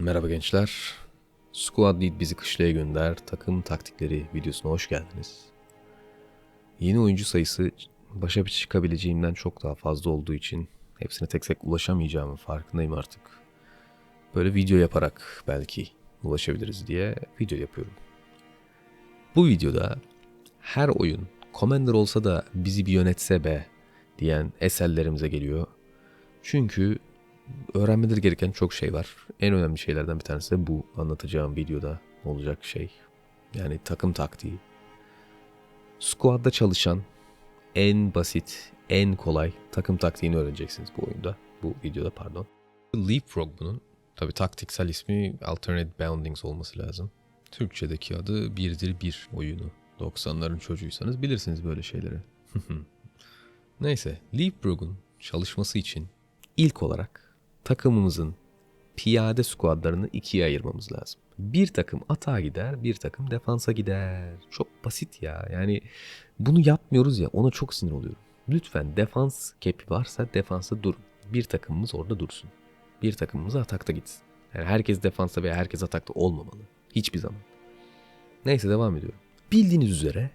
Merhaba gençler. Squad Lead bizi kışlaya gönder. Takım taktikleri videosuna hoş geldiniz. Yeni oyuncu sayısı başa çıkabileceğimden çok daha fazla olduğu için hepsine tek tek ulaşamayacağımın farkındayım artık. Böyle video yaparak belki ulaşabiliriz diye video yapıyorum. Bu videoda her oyun Commander olsa da bizi bir yönetse be diyen eserlerimize geliyor. Çünkü öğrenmeleri gereken çok şey var. En önemli şeylerden bir tanesi de bu anlatacağım videoda olacak şey. Yani takım taktiği. Squad'da çalışan en basit, en kolay takım taktiğini öğreneceksiniz bu oyunda. Bu videoda pardon. Leapfrog bunun. Tabi taktiksel ismi Alternate Boundings olması lazım. Türkçedeki adı birdir bir oyunu. 90'ların çocuğuysanız bilirsiniz böyle şeyleri. Neyse, Leapfrog'un çalışması için ilk olarak takımımızın piyade squadlarını ikiye ayırmamız lazım. Bir takım atağa gider, bir takım defansa gider. Çok basit ya. Yani bunu yapmıyoruz ya ona çok sinir oluyorum. Lütfen defans kepi varsa defansa durun. Bir takımımız orada dursun. Bir takımımız atakta gitsin. Yani herkes defansa veya herkes atakta olmamalı. Hiçbir zaman. Neyse devam ediyorum. Bildiğiniz üzere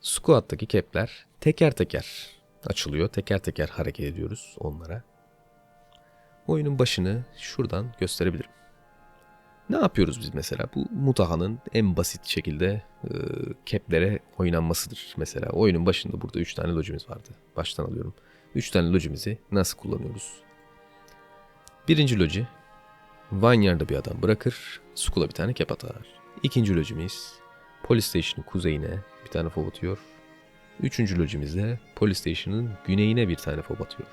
squad'daki kepler teker teker açılıyor. Teker teker hareket ediyoruz onlara. Oyunun başını şuradan gösterebilirim. Ne yapıyoruz biz mesela? Bu Mutaha'nın en basit şekilde e, keplere oynanmasıdır. Mesela oyunun başında burada 3 tane lojimiz vardı. Baştan alıyorum. 3 tane lojimizi nasıl kullanıyoruz? Birinci loji Vineyard'da bir adam bırakır, Skull'a bir tane kep atar. İkinci lojimiz Police Station'ın kuzeyine bir tane fob atıyor. Üçüncü lojimiz de Police Station'ın güneyine bir tane fob atıyor.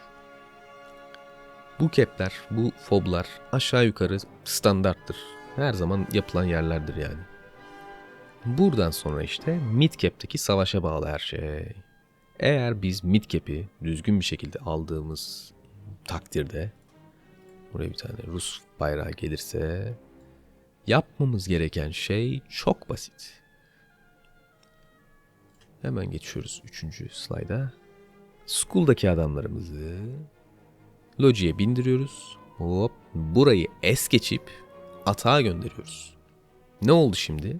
Bu kepler, bu foblar aşağı yukarı standarttır. Her zaman yapılan yerlerdir yani. Buradan sonra işte mid cap'teki savaşa bağlı her şey. Eğer biz mid cap'i düzgün bir şekilde aldığımız takdirde buraya bir tane Rus bayrağı gelirse yapmamız gereken şey çok basit. Hemen geçiyoruz 3. slayda. School'daki adamlarımızı Loji'ye bindiriyoruz. Hop burayı es geçip atağa gönderiyoruz. Ne oldu şimdi?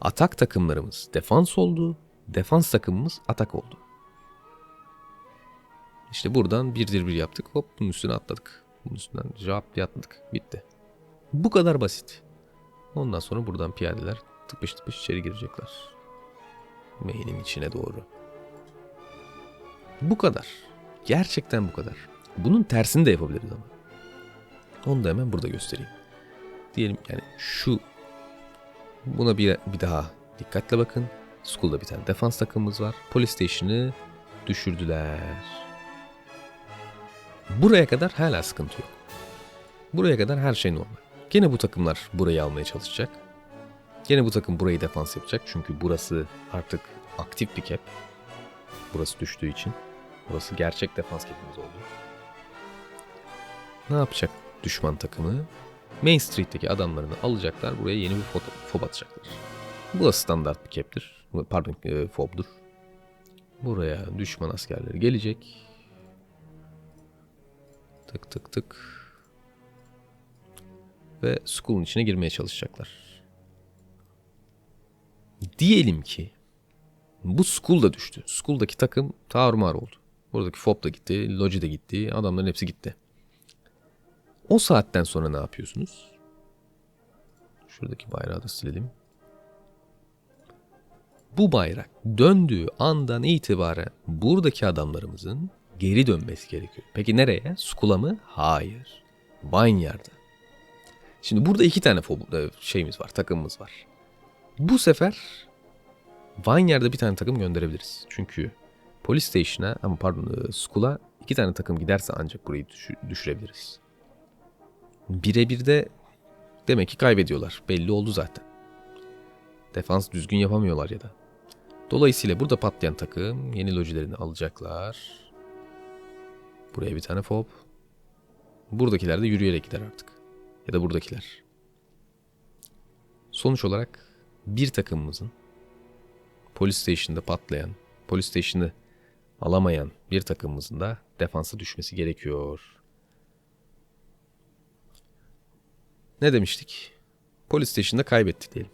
Atak takımlarımız defans oldu. Defans takımımız atak oldu. İşte buradan birdir bir yaptık. Hop bunun üstüne atladık. Bunun üstünden cevap diye atladık. Bitti. Bu kadar basit. Ondan sonra buradan piyadeler tıpış tıpış içeri girecekler. Main'in içine doğru. Bu kadar. Gerçekten bu kadar. Bunun tersini de yapabiliriz ama. Onu da hemen burada göstereyim. Diyelim yani şu buna bir, bir daha dikkatle bakın. School'da bir tane defans takımımız var. Police Station'ı düşürdüler. Buraya kadar hala sıkıntı yok. Buraya kadar her şey normal. Gene bu takımlar burayı almaya çalışacak. Gene bu takım burayı defans yapacak. Çünkü burası artık aktif bir cap. Burası düştüğü için. Burası gerçek defans cap'imiz oldu. Ne yapacak düşman takımı? Main Street'teki adamlarını alacaklar. Buraya yeni bir fob, atacaklar. Bu da standart bir cap'tir. Pardon e, fobdur. Buraya düşman askerleri gelecek. Tık tık tık. Ve school'un içine girmeye çalışacaklar. Diyelim ki bu school da düştü. School'daki takım tarumar oldu. Buradaki fob da gitti, loji de gitti, adamların hepsi gitti. O saatten sonra ne yapıyorsunuz? Şuradaki bayrağı da silelim. Bu bayrak döndüğü andan itibaren buradaki adamlarımızın geri dönmesi gerekiyor. Peki nereye? Skula mı? Hayır. Vineyard'a. Şimdi burada iki tane şeyimiz var, takımımız var. Bu sefer Vineyard'a bir tane takım gönderebiliriz. Çünkü Police Station'a ama pardon Skull'a iki tane takım giderse ancak burayı düşürebiliriz. Birebir de demek ki kaybediyorlar. Belli oldu zaten. Defans düzgün yapamıyorlar ya da. Dolayısıyla burada patlayan takım yeni lojilerini alacaklar. Buraya bir tane fob. Buradakiler de yürüyerek gider artık. Ya da buradakiler. Sonuç olarak bir takımımızın Police Station'da patlayan, Police Station'ı alamayan bir takımımızın da defansa düşmesi gerekiyor. Ne demiştik? Polis station'da kaybettik diyelim.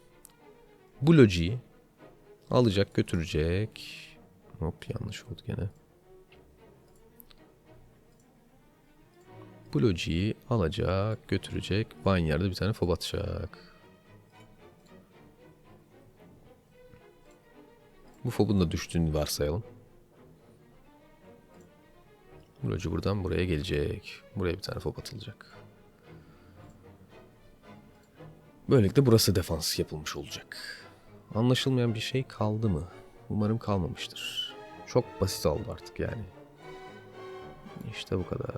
Bu lojiyi alacak götürecek. Hop yanlış oldu gene. Bu lojiyi alacak götürecek. Vineyard'a bir tane fob atacak. Bu fobun da düştüğünü varsayalım. Bu loji buradan buraya gelecek. Buraya bir tane fob atılacak. Böylelikle burası defans yapılmış olacak. Anlaşılmayan bir şey kaldı mı? Umarım kalmamıştır. Çok basit oldu artık yani. İşte bu kadar.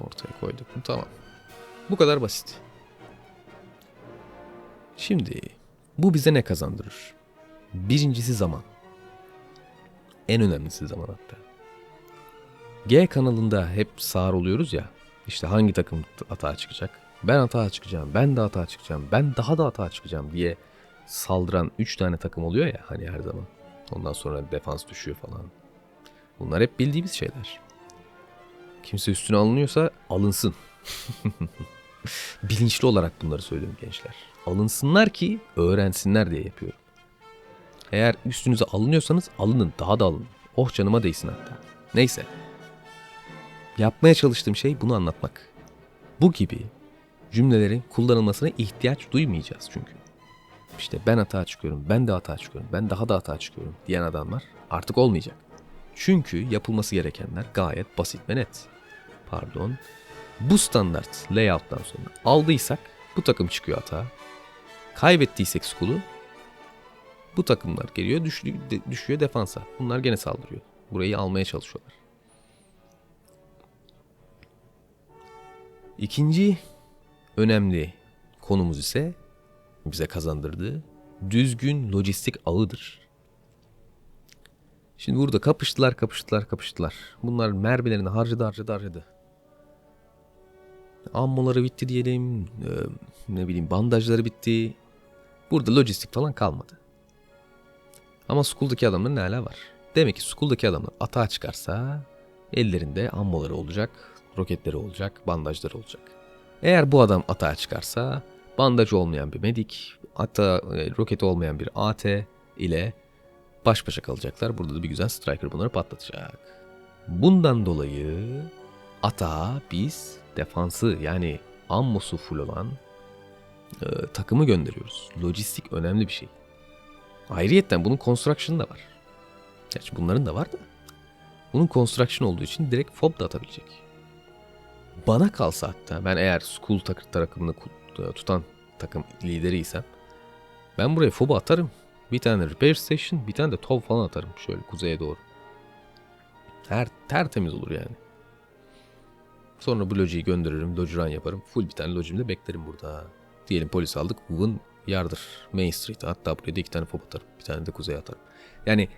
Ortaya koyduk? Tamam. Bu kadar basit. Şimdi bu bize ne kazandırır? Birincisi zaman. En önemlisi zaman hatta. G kanalında hep sağır oluyoruz ya. İşte hangi takım hata çıkacak? Ben hata çıkacağım, ben de hata çıkacağım, ben daha da hata çıkacağım diye saldıran 3 tane takım oluyor ya hani her zaman. Ondan sonra defans düşüyor falan. Bunlar hep bildiğimiz şeyler. Kimse üstüne alınıyorsa alınsın. Bilinçli olarak bunları söylüyorum gençler. Alınsınlar ki öğrensinler diye yapıyorum. Eğer üstünüze alınıyorsanız alının, daha da alın. Oh canıma değsin hatta. Neyse. Yapmaya çalıştığım şey bunu anlatmak. Bu gibi cümlelerin kullanılmasına ihtiyaç duymayacağız çünkü. İşte ben hata çıkıyorum, ben de hata çıkıyorum, ben daha da hata çıkıyorum diyen adamlar artık olmayacak. Çünkü yapılması gerekenler gayet basit ve net. Pardon. Bu standart layout'tan sonra aldıysak bu takım çıkıyor hata. Kaybettiysek school'u bu takımlar geliyor düşüyor defansa. Bunlar gene saldırıyor. Burayı almaya çalışıyorlar. İkinci önemli konumuz ise bize kazandırdığı düzgün lojistik ağıdır. Şimdi burada kapıştılar, kapıştılar, kapıştılar. Bunlar mermilerini harcadı, harcadı, harcadı. Ammoları bitti diyelim, e, ne bileyim bandajları bitti. Burada lojistik falan kalmadı. Ama Skull'daki adamların hala var. Demek ki Skull'daki adamlar atağa çıkarsa ellerinde ammoları olacak, roketleri olacak, bandajları olacak. Eğer bu adam atağa çıkarsa bandaj olmayan bir medik, hatta e, roketi olmayan bir AT ile baş başa kalacaklar. Burada da bir güzel striker bunları patlatacak. Bundan dolayı atağa biz defansı yani ammosu full olan e, takımı gönderiyoruz. Lojistik önemli bir şey. Ayrıyetten bunun construction da var. Gerçi bunların da var da. Bunun construction olduğu için direkt fob da atabilecek. Bana kalsa hatta ben eğer school takımını tutan takım lideriysem ben buraya fob atarım. Bir tane repair station, bir tane de top falan atarım şöyle kuzeye doğru. Ter, tertemiz olur yani. Sonra bu lojiyi gönderirim, loji run yaparım. Full bir tane lojimde beklerim burada. Diyelim polis aldık. Woven yardır. Main Street. Hatta buraya da iki tane pop atarım. Bir tane de kuzeye atarım. Yani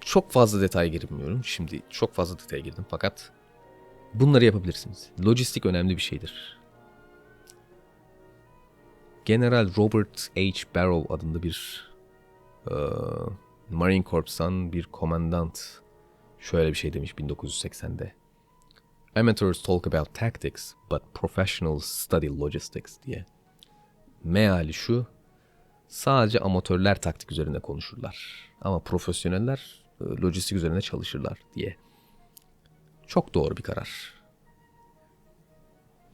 çok fazla detay girmiyorum. Şimdi çok fazla detaya girdim. Fakat bunları yapabilirsiniz. Lojistik önemli bir şeydir. General Robert H. Barrow adında bir e, Marine Corps'tan bir komandant şöyle bir şey demiş 1980'de. Amateurs talk about tactics, but professionals study logistics diye. Meali şu, sadece amatörler taktik üzerinde konuşurlar. Ama profesyoneller e, lojistik üzerinde çalışırlar diye. Çok doğru bir karar.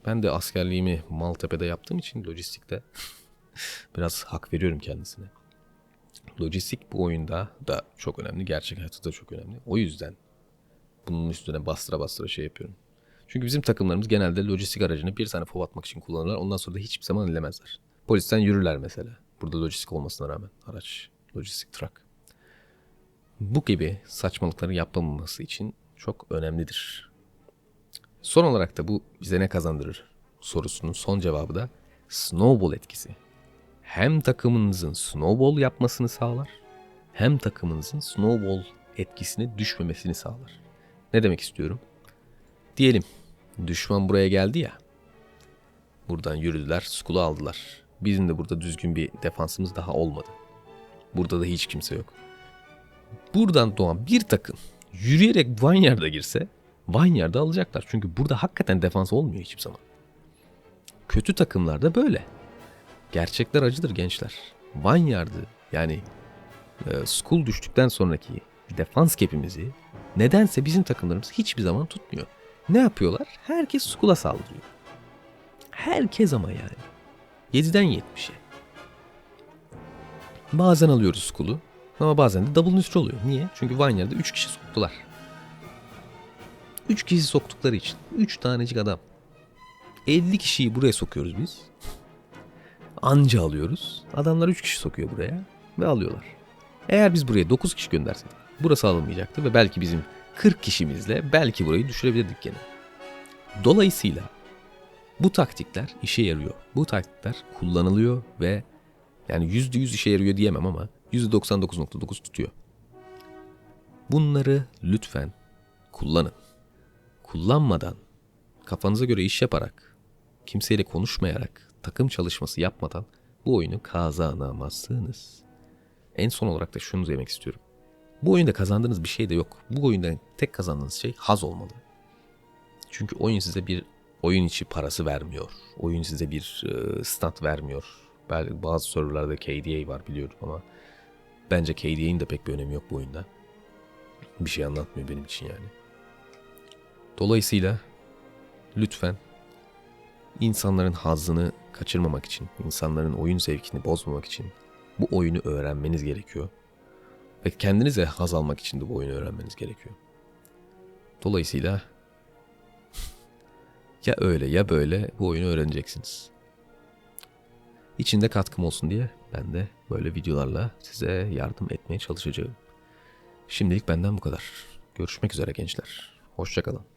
Ben de askerliğimi Maltepe'de yaptığım için lojistikte biraz hak veriyorum kendisine. Lojistik bu oyunda da çok önemli. Gerçek hayatta da çok önemli. O yüzden bunun üstüne bastıra bastıra şey yapıyorum. Çünkü bizim takımlarımız genelde lojistik aracını bir tane fov atmak için kullanırlar. Ondan sonra da hiçbir zaman ilemezler. Polisten yürürler mesela. Burada lojistik olmasına rağmen araç, lojistik truck. Bu gibi saçmalıkları yapmaması için çok önemlidir. Son olarak da bu bize ne kazandırır sorusunun son cevabı da snowball etkisi. Hem takımınızın snowball yapmasını sağlar hem takımınızın snowball etkisine düşmemesini sağlar. Ne demek istiyorum? Diyelim düşman buraya geldi ya. Buradan yürüdüler, skulu aldılar. Bizim de burada düzgün bir defansımız daha olmadı. Burada da hiç kimse yok. Buradan doğan bir takım yürüyerek Vineyard'a girse Vineyard'ı alacaklar. Çünkü burada hakikaten defans olmuyor hiçbir zaman. Kötü takımlarda böyle. Gerçekler acıdır gençler. Vanyard'ı yani e, Skull düştükten sonraki defans kepimizi nedense bizim takımlarımız hiçbir zaman tutmuyor. Ne yapıyorlar? Herkes Skull'a saldırıyor. Herkes ama yani. 7'den 70'e. Bazen alıyoruz Skull'u ama bazen de double üstü oluyor. Niye? Çünkü Vineyard'da 3 kişi soktular. 3 kişi soktukları için. 3 tanecik adam. 50 kişiyi buraya sokuyoruz biz. Anca alıyoruz. Adamlar 3 kişi sokuyor buraya ve alıyorlar. Eğer biz buraya 9 kişi göndersek burası alınmayacaktı ve belki bizim 40 kişimizle belki burayı düşürebilirdik gene. Dolayısıyla bu taktikler işe yarıyor. Bu taktikler kullanılıyor ve yani %100 işe yarıyor diyemem ama %99.9 tutuyor. Bunları lütfen kullanın. Kullanmadan, kafanıza göre iş yaparak, kimseyle konuşmayarak, takım çalışması yapmadan bu oyunu kazanamazsınız. En son olarak da şunu demek istiyorum. Bu oyunda kazandığınız bir şey de yok. Bu oyunda tek kazandığınız şey haz olmalı. Çünkü oyun size bir oyun içi parası vermiyor. Oyun size bir e, stat vermiyor. Belki bazı serverlarda KDA var biliyorum ama bence KDA'nin de pek bir önemi yok bu oyunda. Bir şey anlatmıyor benim için yani. Dolayısıyla lütfen insanların hazzını kaçırmamak için, insanların oyun zevkini bozmamak için bu oyunu öğrenmeniz gerekiyor. Ve kendinize haz almak için de bu oyunu öğrenmeniz gerekiyor. Dolayısıyla ya öyle ya böyle bu oyunu öğreneceksiniz. İçinde katkım olsun diye ben de böyle videolarla size yardım etmeye çalışacağım. Şimdilik benden bu kadar. Görüşmek üzere gençler. Hoşçakalın.